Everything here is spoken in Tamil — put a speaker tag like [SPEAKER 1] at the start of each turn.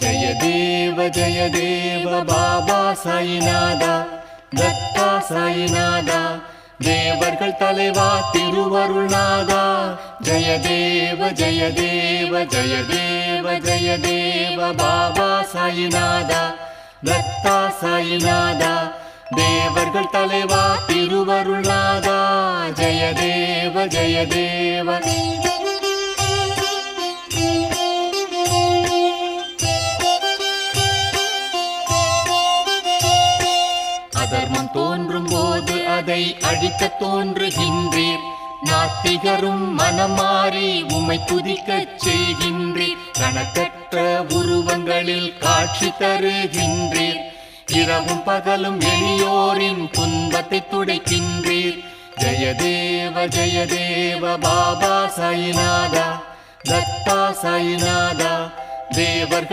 [SPEAKER 1] ஜய தேவ ஜய தேவ பாபா சாயிநாதா தத்தா சாயிநாதா தேவர்கள் தலைவா திருவருள்நாதா ஜய தேவ ஜய தேவ ஜய தேவ ஜய தேவ பாபா சாயிநாதா தத்தா சாயிநாதா தேவர்கள் தலைவா திருவருள்நாதா ஜய தேவ ஜய தேவ அதர்மம் தோன்றும் போது அதை அழிக்க தோன்றுகின்றீர். நாத்திகரும் மனமாறி உமை துதிக்கச் செய்கின்றீர். கணக்கற்ற உருவங்களில் காட்சி தருகின்றீர். இரவும் பகலும் எளியோரின் துன்பத்தை துடைக்கின்றீர். ஜெயதேவ ஜெயதேவ பாபா சாயிநாதா தத்தா சாயிநாதா தேவர்கள்